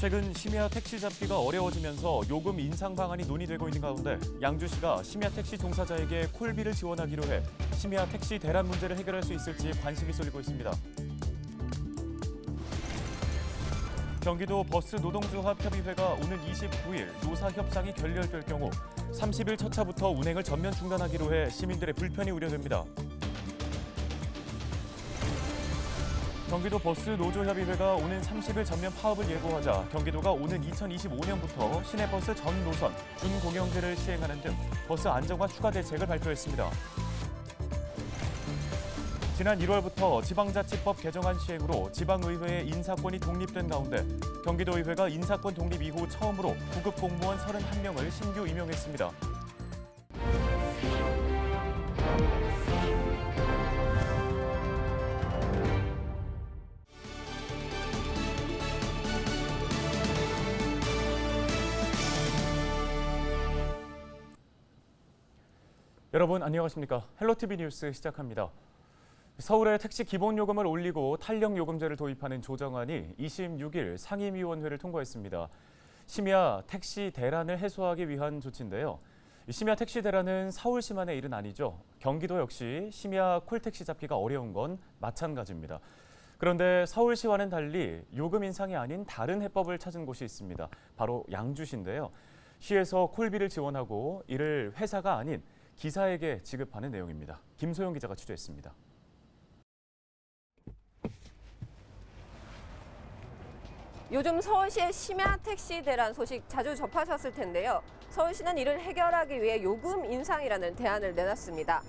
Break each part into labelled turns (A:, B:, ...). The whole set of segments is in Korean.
A: 최근 심야 택시 잡기가 어려워지면서 요금 인상 방안이 논의되고 있는 가운데 양주시가 심야 택시 종사자에게 콜비를 지원하기로 해 심야 택시 대란 문제를 해결할 수 있을지 관심이 쏠리고 있습니다. 경기도 버스 노동조합 협의회가 오는 29일 노사 협상이 결렬될 경우 30일 첫 차부터 운행을 전면 중단하기로 해 시민들의 불편이 우려됩니다. 경기도 버스 노조협의회가 오는 30일 전면 파업을 예고하자 경기도가 오는 2025년부터 시내버스 전 노선 준공영제를 시행하는 등 버스 안정화 추가 대책을 발표했습니다. 지난 1월부터 지방자치법 개정안 시행으로 지방의회의 인사권이 독립된 가운데 경기도의회가 인사권 독립 이후 처음으로 구급 공무원 31명을 신규 임용했습니다. 여러분 안녕하십니까? 헬로티비 뉴스 시작합니다. 서울의 택시 기본 요금을 올리고 탄력 요금제를 도입하는 조정안이 26일 상임위원회를 통과했습니다. 심야 택시 대란을 해소하기 위한 조치인데요. 이 심야 택시 대란은 서울시만의 일은 아니죠. 경기도 역시 심야 콜택시 잡기가 어려운 건 마찬가지입니다. 그런데 서울시와는 달리 요금 인상이 아닌 다른 해법을 찾은 곳이 있습니다. 바로 양주시인데요. 시에서 콜비를 지원하고 이를 회사가 아닌 기사에게 지급하는 내용입니다. 김소영 기자가 취재했습니다.
B: 요즘 서울시의 심야 택시 대란 소식 자주 접하셨을 텐데요. 서울시는 이를 해결하기 위해 요금 인상이라는 대안을 내놨습니다.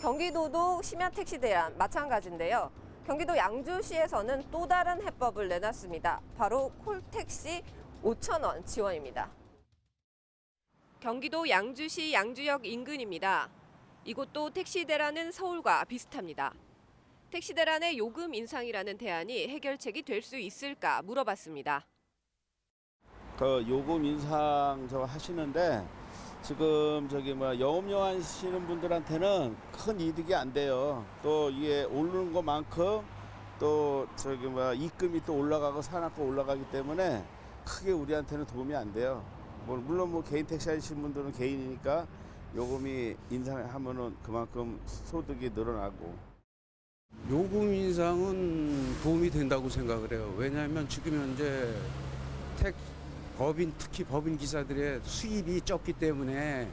B: 경기도도 심야 택시 대란 마찬가지인데요. 경기도 양주시에서는 또 다른 해법을 내놨습니다. 바로 콜택시 5천 원 지원입니다. 경기도 양주시 양주역 인근입니다. 이곳도 택시 대란은 서울과 비슷합니다. 택시 대란의 요금 인상이라는 대안이 해결책이 될 수 있을까 물어봤습니다.
C: 그 요금 인상 저 하시는데 지금 저기 뭐 영업용 하시는 분들한테는 큰 이득이 안 돼요. 또 이게 오르는 것만큼 또 저기 뭐 입금이 또 올라가고 산악가 올라가기 때문에 크게 우리한테는 도움이 안 돼요. 뭐 물론 뭐 개인 택시 하시는 분들은 개인이니까 요금이 인상하면은 그만큼 소득이 늘어나고
D: 요금 인상은 도움이 된다고 생각을 해요. 왜냐하면 지금 현재 택 법인 특히 법인 기사들의 수입이 적기 때문에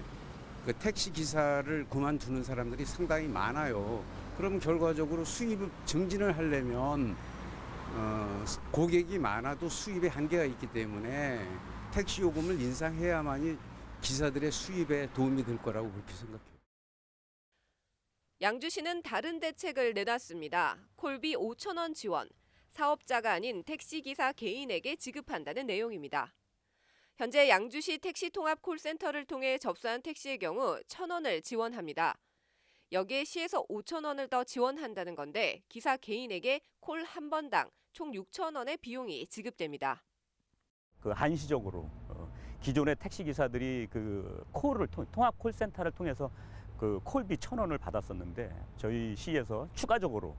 D: 그 택시 기사를 그만두는 사람들이 상당히 많아요. 그럼 결과적으로 수입 증진을 하려면 어, 고객이 많아도 수입에 한계가 있기 때문에 택시 요금을 인상해야만이 기사들의 수입에 도움이 될 거라고 그렇게 생각해요.
B: 양주시는 다른 대책을 내놨습니다. 콜비 5천 원 지원. 사업자가 아닌 택시기사 개인에게 지급한다는 내용입니다. 현재 양주시 택시 통합 콜센터를 통해 접수한 택시의 경우 1,000원을 지원합니다. 여기에 시에서 5천 원을 더 지원한다는 건데 기사 개인에게 콜 한 번당 총 6천 원의 비용이 지급됩니다.
E: 그 한시적으로 어, 기존의 택시 기사들이 그 콜을 통, 통합 콜센터를 통해서 그 콜비 천 원을 받았었는데 저희 시에서 추가적으로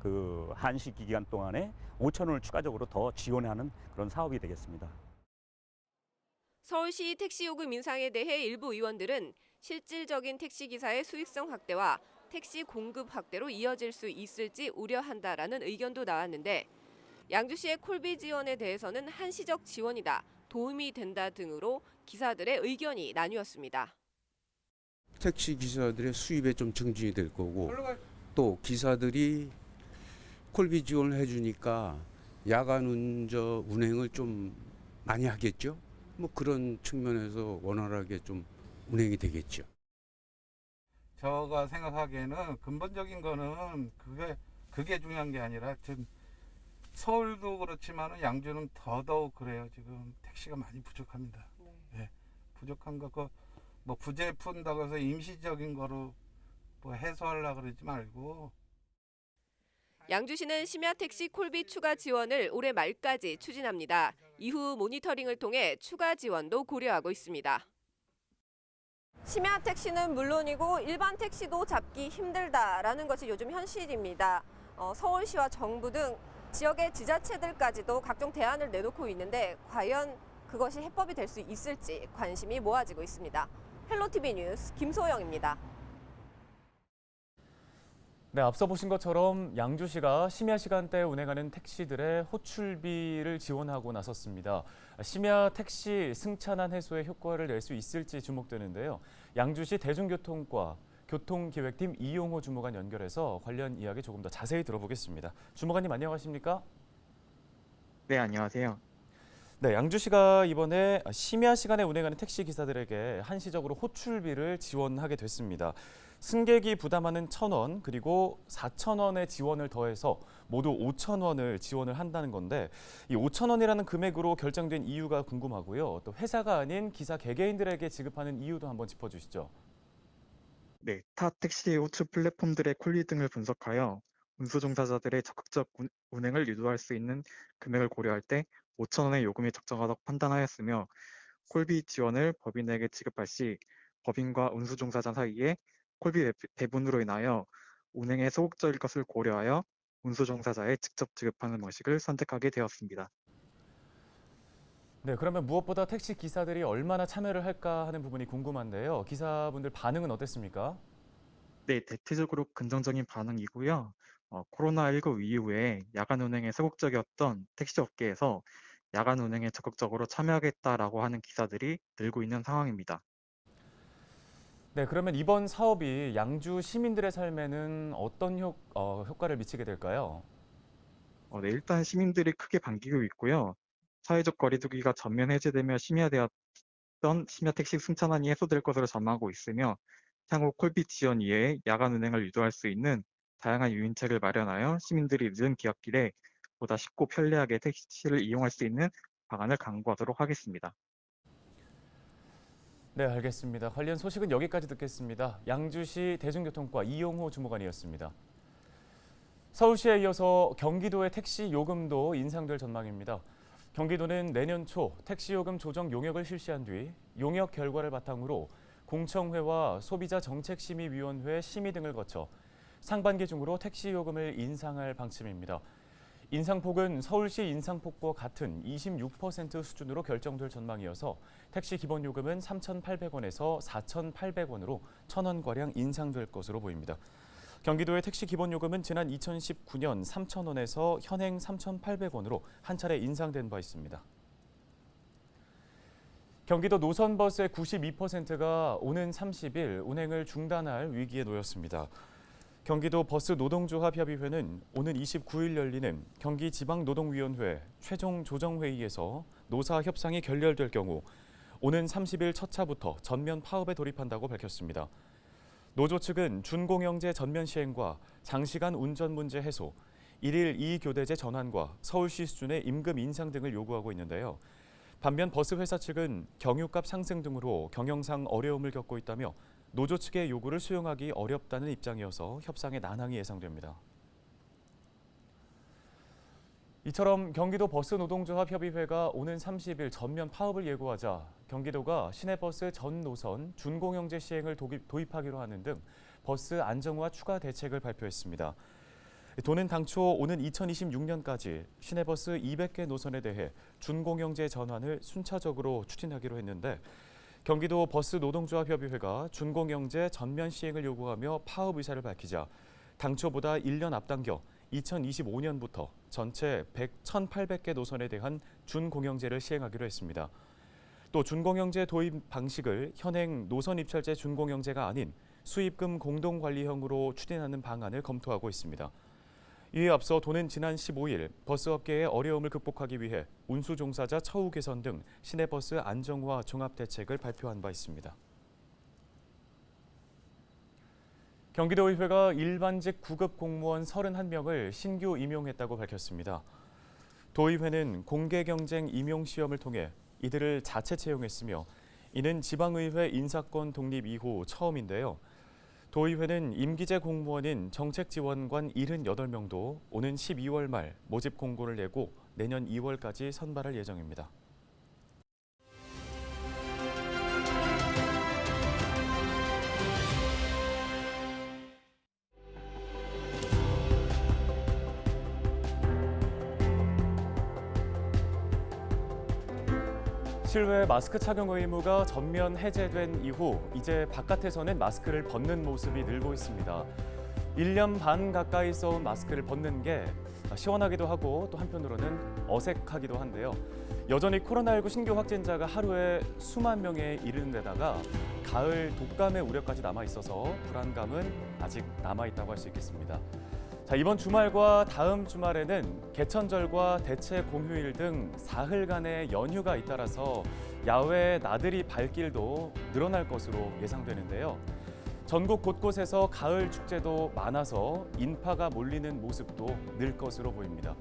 E: 그 한시 기간 동안에 5천 원을 추가적으로 더 지원하는 그런 사업이 되겠습니다.
B: 서울시 택시 요금 인상에 대해 일부 의원들은 실질적인 택시 기사의 수익성 확대와 택시 공급 확대로 이어질 수 있을지 우려한다라는 의견도 나왔는데 양주시의 콜비 지원에 대해서는 한시적 지원이다, 도움이 된다 등으로 기사들의 의견이 나뉘었습니다.
D: 택시 기사들의 수입에 좀 증진이 될 거고 또 기사들이 콜비 지원을 해주니까 야간 운전 운행을 좀 많이 하겠죠. 뭐 그런 측면에서 원활하게 좀 운행이 되겠죠.
F: 제가 생각하기에는 근본적인 거는 그게 그게 중요한 게 아니라 지금 서울도 그렇지만은 양주는 더더욱 그래요. 지금 택시가 많이 부족합니다. 예, 부족한 거그뭐 부재 푼다고 해서 임시적인 거로 뭐 해소하려 그러지 말고
B: 양주시는 심야 택시 콜비 추가 지원을 올해 말까지 추진합니다. 이후 모니터링을 통해 추가 지원도 고려하고 있습니다. 심야 택시는 물론이고 일반 택시도 잡기 힘들다라는 것이 요즘 현실입니다. 어, 서울시와 정부 등 지역의 지자체들까지도 각종 대안을 내놓고 있는데 과연 그것이 해법이 될 수 있을지 관심이 모아지고 있습니다. 헬로티비 뉴스 김소영입니다.
A: 네, 앞서 보신 것처럼 양주시가 심야 시간대에 운행하는 택시들의 호출비를 지원하고 나섰습니다. 심야 택시 승차난 해소에 효과를 낼 수 있을지 주목되는데요. 양주시 대중교통과 교통기획팀 이용호 주무관 연결해서 관련 이야기 조금 더 자세히 들어보겠습니다. 주무관님 안녕하십니까?
G: 네, 안녕하세요.
A: 네, 양주시가 이번에 심야 시간에 운행하는 택시 기사들에게 한시적으로 호출비를 지원하게 됐습니다. 승객이 부담하는 천원 그리고 사천 원의 지원을 더해서 모두 오천 원을 지원을 한다는 건데 이 오천 원이라는 금액으로 결정된 이유가 궁금하고요. 또 회사가 아닌 기사 개개인들에게 지급하는 이유도 한번 짚어주시죠.
G: 네, 타 택시 호출 플랫폼들의 콜리 등을 분석하여 운수 종사자들의 적극적 운- 운행을 유도할 수 있는 금액을 고려할 때 5천 원의 요금이 적정하다고 판단하였으며 콜비 지원을 법인에게 지급할 시 법인과 운수 종사자 사이에 콜비 배- 배분으로 인하여 운행에 소극적일 것을 고려하여 운수 종사자에 직접 지급하는 방식을 선택하게 되었습니다.
A: 네, 그러면 무엇보다 택시 기사들이 얼마나 참여를 할까 하는 부분이 궁금한데요. 기사분들 반응은 어땠습니까?
G: 네, 대체적으로 긍정적인 반응이고요. 어, 코로나19 이후에 야간 운행에 소극적이었던 택시 업계에서 야간 운행에 적극적으로 참여하겠다라고 하는 기사들이 늘고 있는 상황입니다.
A: 네, 그러면 이번 사업이 양주 시민들의 삶에는 어떤 효, 어, 효과를 미치게 될까요?
G: 어, 네, 일단 시민들이 크게 반기고 있고요. 사회적 거리두기가 전면 해제되며 심야되었던 심야 택시 승차난이 해소될 것으로 전망하고 있으며 향후 콜비 지원 이외에 야간 운행을 유도할 수 있는 다양한 유인책을 마련하여 시민들이 늦은 기압길에 보다 쉽고 편리하게 택시를 이용할 수 있는 방안을 강구하도록 하겠습니다.
A: 네, 알겠습니다. 관련 소식은 여기까지 듣겠습니다. 양주시 대중교통과 이용호 주무관이었습니다. 서울시에 이어서 경기도의 택시 요금도 인상될 전망입니다. 경기도는 내년 초 택시 요금 조정 용역을 실시한 뒤 용역 결과를 바탕으로 공청회와 소비자정책심의위원회 심의 등을 거쳐 상반기 중으로 택시 요금을 인상할 방침입니다. 인상폭은 서울시 인상폭과 같은 26% 수준으로 결정될 전망이어서 택시 기본 요금은 3,800원에서 4,800원으로 1,000원가량 인상될 것으로 보입니다. 경기도의 택시 기본 요금은 지난 2019년 3,000원에서 현행 3,800원으로 한 차례 인상된 바 있습니다. 경기도 노선버스의 92%가 오는 30일 운행을 중단할 위기에 놓였습니다. 경기도 버스 노동조합협의회는 오는 29일 열리는 경기지방노동위원회 최종 조정회의에서 노사 협상이 결렬될 경우 오는 30일 첫 차부터 전면 파업에 돌입한다고 밝혔습니다. 노조 측은 준공영제 전면 시행과 장시간 운전 문제 해소, 일일 2교대제 전환과 서울시 수준의 임금 인상 등을 요구하고 있는데요. 반면 버스 회사 측은 경유값 상승 등으로 경영상 어려움을 겪고 있다며 노조 측의 요구를 수용하기 어렵다는 입장이어서 협상에 난항이 예상됩니다. 이처럼 경기도 버스 노동조합 협의회가 오는 30일 전면 파업을 예고하자 경기도가 시내버스 전 노선 준공영제 시행을 도입, 도입 하기로 하는 등 버스 안정화 추가 대책을 발표했습니다. 도는 당초 오는 2026년까지 시내버스 200개 노선에 대해 준공영제 전환을 순차적으로 추진하기로 했는데 경기도 버스 노동조합 협의회가 준공영제 전면 시행을 요구하며 파업 의사를 밝히자 당초보다 1년 앞당겨 2025년부터 전체 100, 1,800개 노선에 대한 준공영제를 시행하기로 했습니다. 또 준공영제 도입 방식을 현행 노선 입찰제 준공영제가 아닌 수입금 공동관리형으로 추진하는 방안을 검토하고 있습니다. 이에 앞서 도는 지난 15일 버스업계의 어려움을 극복하기 위해 운수 종사자 처우 개선 등 시내버스 안정화 종합 대책을 발표한 바 있습니다. 경기도의회가 일반직 9급 공무원 31명을 신규 임용했다고 밝혔습니다. 도의회는 공개 경쟁 임용 시험을 통해 이들을 자체 채용했으며 이는 지방의회 인사권 독립 이후 처음인데요. 도의회는 임기제 공무원인 정책지원관 78명도 오는 12월 말 모집 공고를 내고 내년 2월까지 선발할 예정입니다. 실외 마스크 착용 의무가 전면 해제된 이후 이제 바깥에서는 마스크를 벗는 모습이 늘고 있습니다. 1년 반 가까이 써온 마스크를 벗는 게 시원하기도 하고 또 한편으로는 어색하기도 한데요. 여전히 코로나19 신규 확진자가 하루에 수만 명에 이르는 데다가 가을 독감의 우려까지 남아 있어서 불안감은 아직 남아 있다고 할 수 있겠습니다. 자, 이번 주말과 다음 주말에는 개천절과 대체 공휴일 등 사흘간의 연휴가 잇따라서 야외 나들이 발길도 늘어날 것으로 예상되는데요. 전국 곳곳에서 가을 축제도 많아서 인파가 몰리는 모습도 늘 것으로 보입니다.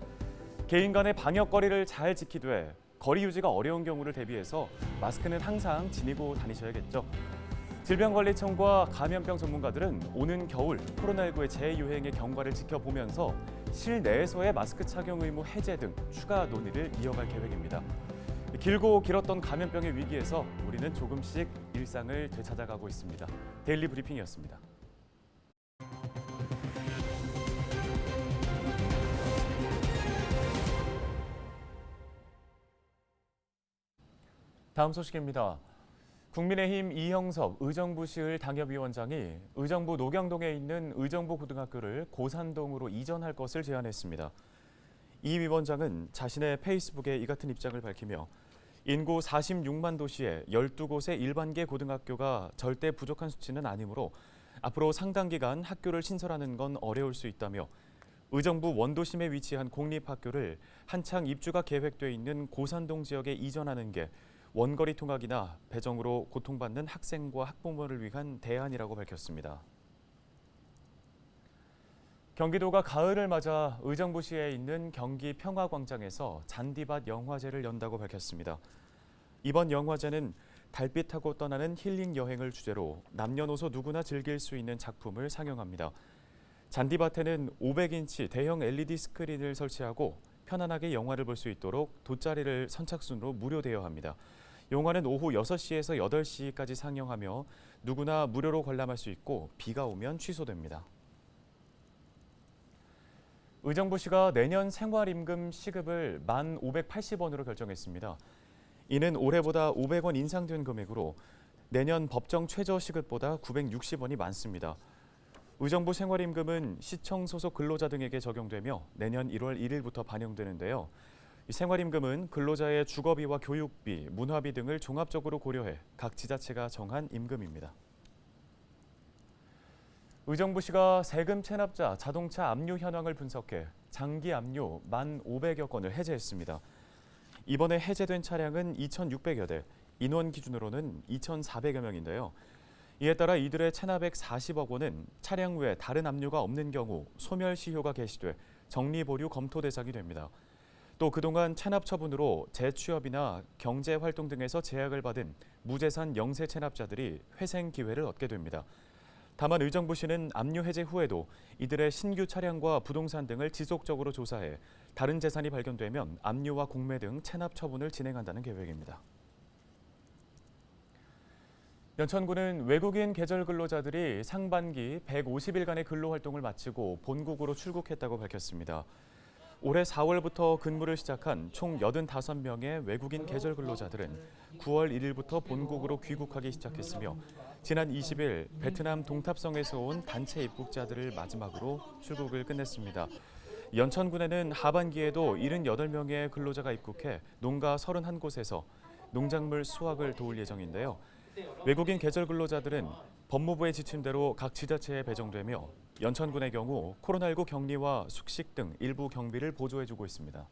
A: 개인 간의 방역 거리를 잘 지키되 거리 유지가 어려운 경우를 대비해서 마스크는 항상 지니고 다니셔야겠죠. 질병관리청과 감염병 전문가들은 오는 겨울 코로나19의 재유행의 경과를 지켜보면서 실내에서의 마스크 착용 의무 해제 등 추가 논의를 이어갈 계획입니다. 길고 길었던 감염병의 위기에서 우리는 조금씩 일상을 되찾아가고 있습니다. 데일리 브리핑이었습니다. 다음 소식입니다. 국민의힘 이형섭 의정부시을 당협위원장이 의정부 녹영동에 있는 의정부 고등학교를 고산동으로 이전할 것을 제안했습니다. 이 위원장은 자신의 페이스북에 이 같은 입장을 밝히며 인구 46만 도시에 12곳의 일반계 고등학교가 절대 부족한 수치는 아니므로 앞으로 상당 기간 학교를 신설하는 건 어려울 수 있다며 의정부 원도심에 위치한 공립학교를 한창 입주가 계획돼 있는 고산동 지역에 이전하는 게 원거리 통학이나 배정으로 고통받는 학생과 학부모를 위한 대안이라고 밝혔습니다. 경기도가 가을을 맞아 의정부시에 있는 경기 평화광장에서 잔디밭 영화제를 연다고 밝혔습니다. 이번 영화제는 달빛 타고 떠나는 힐링 여행을 주제로 남녀노소 누구나 즐길 수 있는 작품을 상영합니다. 잔디밭에는 500인치 대형 LED 스크린을 설치하고 편안하게 영화를 볼 수 있도록 돗자리를 선착순으로 무료 대여합니다. 영화는 오후 6시에서 8시까지 상영하며 누구나 무료로 관람할 수 있고 비가 오면 취소됩니다. 의정부시가 내년 생활임금 시급을 1,580원으로 결정했습니다. 이는 올해보다 500원 인상된 금액으로 내년 법정 최저 시급보다 960원이 많습니다. 의정부 생활임금은 시청 소속 근로자 등에게 적용되며 내년 1월 1일부터 반영되는데요. 이 생활임금은 근로자의 주거비와 교육비, 문화비 등을 종합적으로 고려해 각 지자체가 정한 임금입니다. 의정부시가 세금 체납자 자동차 압류 현황을 분석해 장기 압류 1,500여 건을 해제했습니다. 이번에 해제된 차량은 2,600여 대, 인원 기준으로는 2,400여 명인데요. 이에 따라 이들의 체납액 40억 원은 차량 외 다른 압류가 없는 경우 소멸시효가 개시돼 정리보류 검토 대상이 됩니다. 또 그동안 체납 처분으로 재취업이나 경제 활동 등에서 제약을 받은 무재산 영세 체납자들이 회생 기회를 얻게 됩니다. 다만 의정부시는 압류 해제 후에도 이들의 신규 차량과 부동산 등을 지속적으로 조사해 다른 재산이 발견되면 압류와 공매 등 체납 처분을 진행한다는 계획입니다. 연천군은 외국인 계절 근로자들이 상반기 150일간의 근로 활동을 마치고 본국으로 출국했다고 밝혔습니다. 올해 4월부터 근무를 시작한 총 85명의 외국인 계절 근로자들은 9월 1일부터 본국으로 귀국하기 시작했으며 지난 20일 베트남 동탑성에서 온 단체 입국자들을 마지막으로 출국을 끝냈습니다. 연천군에는 하반기에도 78명의 근로자가 입국해 농가 31곳에서 농작물 수확을 도울 예정인데요. 외국인 계절 근로자들은 법무부의 지침대로 각 지자체에 배정되며 연천군의 경우 코로나19 격리와 숙식 등 일부 경비를 보조해주고 있습니다.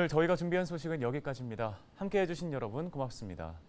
A: 오늘 저희가 준비한 소식은 여기까지입니다. 함께 해 주신 여러분 고맙습니다.